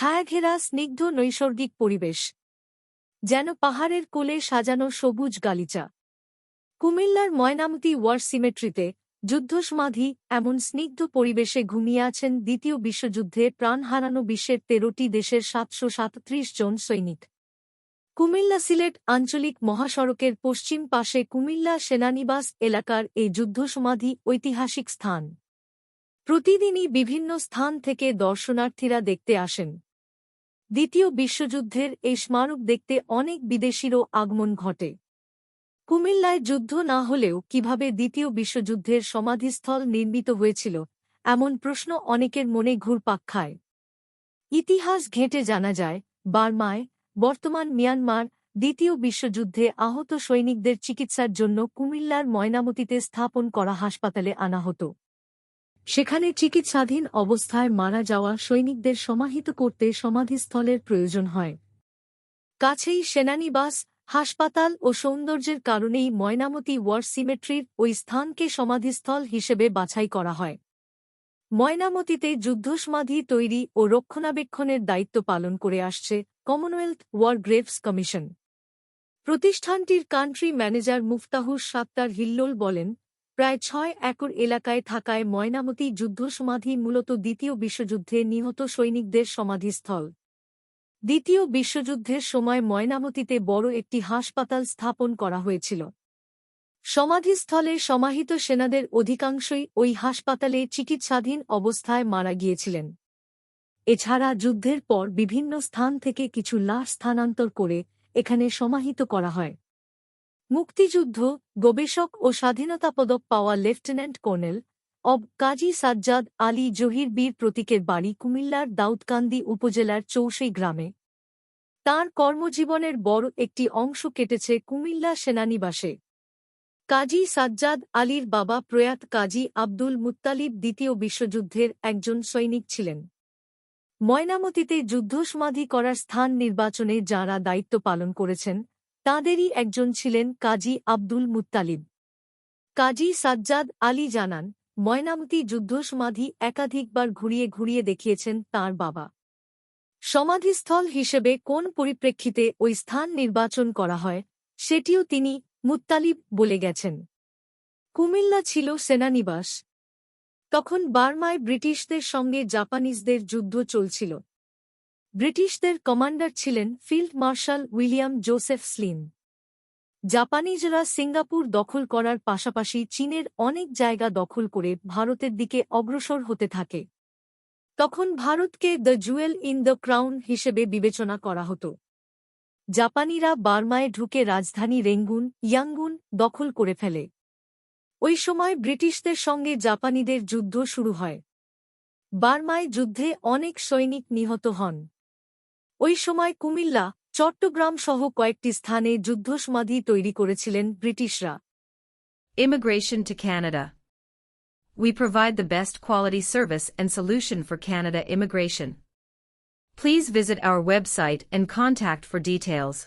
ছায়াঘেরা স্নিগ্ধ নৈসর্গিক পরিবেশ, যেন পাহাড়ের কোলে সাজানো সবুজ গালিচা। কুমিল্লার ময়নামতি ওয়ার সিমেট্রিতে যুদ্ধসমাধি, এমন স্নিগ্ধ পরিবেশে ঘুমিয়ে আছেন দ্বিতীয় বিশ্বযুদ্ধে প্রাণ হারানো বিশ্বের তেরোটি দেশের সাতশো সাতত্রিশ জন সৈনিক। কুমিল্লা সিলেট আঞ্চলিক মহাসড়কের পশ্চিম পাশে কুমিল্লা সেনানিবাস এলাকার এই যুদ্ধসমাধি ঐতিহাসিক স্থান। প্রতিদিনই বিভিন্ন স্থান থেকে দর্শনার্থীরা দেখতে আসেন। দ্বিতীয় বিশ্বযুদ্ধের এই স্মারক দেখতে অনেক বিদেশিরও আগমন ঘটে। কুমিল্লায় যুদ্ধ না হলেও কীভাবে দ্বিতীয় বিশ্বযুদ্ধের সমাধিস্থল নির্মিত হয়েছিল, এমন প্রশ্ন অনেকের মনে ঘুরপাক খায়। ইতিহাস ঘেঁটে জানা যায়, বার্মায়, বর্তমান মিয়ানমার, দ্বিতীয় বিশ্বযুদ্ধে আহত সৈনিকদের চিকিৎসার জন্য কুমিল্লার ময়নামতিতে স্থাপন করা হাসপাতালে আনা হতো। সেখানে চিকিৎসাধীন অবস্থায় মারা যাওয়া সৈনিকদের সমাহিত করতে সমাধিস্থলের প্রয়োজন হয়। কাছেই সেনানিবাস, হাসপাতাল ও সৌন্দর্যের কারণেই ময়নামতি ওয়ার সিমেট্রির ওই স্থানকে সমাধিস্থল হিসেবে বাছাই করা হয়। ময়নামতিতে যুদ্ধসমাধি তৈরি ও রক্ষণাবেক্ষণের দায়িত্ব পালন করে আসছে কমনওয়েলথ ওয়ার গ্রেভস কমিশন। প্রতিষ্ঠানটির কান্ট্রি ম্যানেজার মুফতাহুর সাত্তার হিল্লোল বলেন প্রায় ছয় একর এলাকায় থাকায় ময়নামতি যুদ্ধ সমাধি মূলত দ্বিতীয় বিশ্বযুদ্ধে নিহত সৈনিকদের সমাধিস্থল। দ্বিতীয় বিশ্বযুদ্ধের সময় ময়নামতিতে বড় একটি হাসপাতাল স্থাপন করা হয়েছিল। সমাধিস্থলে সমাহিত সেনাদের অধিকাংশই ওই হাসপাতালে চিকিৎসাধীন অবস্থায় মারা গিয়েছিলেন। এছাড়া যুদ্ধের পর বিভিন্ন স্থান থেকে কিছু লাশ স্থানান্তর করে এখানে সমাহিত করা হয়। মুক্তিযুদ্ধ, গবেষক ও স্বাধীনতা পদক পাওয়া লেফটেন্যান্ট কর্নেল অব কাজী সাজ্জাদ আলী জহির বীর প্রতীকের বাড়ি কুমিল্লার দাউদকান্দি উপজেলার চৌষই গ্রামে। তাঁর কর্মজীবনের বড় একটি অংশ কেটেছে কুমিল্লা সেনানিবাসে। কাজী সাজ্জাদ আলীর বাবা প্রয়াত কাজী আব্দুল মুত্তালিব দ্বিতীয় বিশ্বযুদ্ধের একজন সৈনিক ছিলেন। ময়নামতিতে যুদ্ধসমাধি করার স্থান নির্বাচনে যাঁরা দায়িত্ব পালন করেছেন তাঁদেরই একজন ছিলেন কাজী আব্দুল মুত্তালিব। কাজী সাজ্জাদ আলী জানান, ময়নামতি যুদ্ধসমাধি একাধিকবার ঘুরিয়ে ঘুরিয়ে দেখিয়েছেন তার বাবা। সমাধিস্থল হিসেবে কোন পরিপ্রেক্ষিতে ওই স্থান নির্বাচন করা হয়, সেটিও তিনি মুত্তালিব বলে গেছেন। কুমিল্লা ছিল সেনানিবাস। তখন বার্মায় ব্রিটিশদের সঙ্গে জাপানিজদের যুদ্ধ চলছিল। ব্রিটিশদের কমান্ডার ছিলেন field marshal William Joseph Slim জাপানিজরা Singapore দখল করার পাশাপাশি চীনের অনেক জায়গা দখল করে ভারতের দিকে অগ্রসর হতে থাকে। তখন ভারতকে the jewel in the crown হিসেবে বিবেচনা করা হতো। জাপানিরা বার্মায় ঢুকে রাজধানী রেঙ্গুন, ইয়াঙ্গুন দখল করে ফেলে। ওই সময় ব্রিটিশদের সঙ্গে জাপানিদের যুদ্ধ শুরু হয়। বার্মায় যুদ্ধে অনেক সৈনিক নিহত হন। ওই সময় কুমিল্লা চট্টগ্রাম সহ কয়েকটি স্থানে যুদ্ধসমাধি তৈরি করেছিলেন ব্রিটিশরা Immigration to Canada. We provide the best quality service and solution for Canada immigration. Please visit our website and contact for details.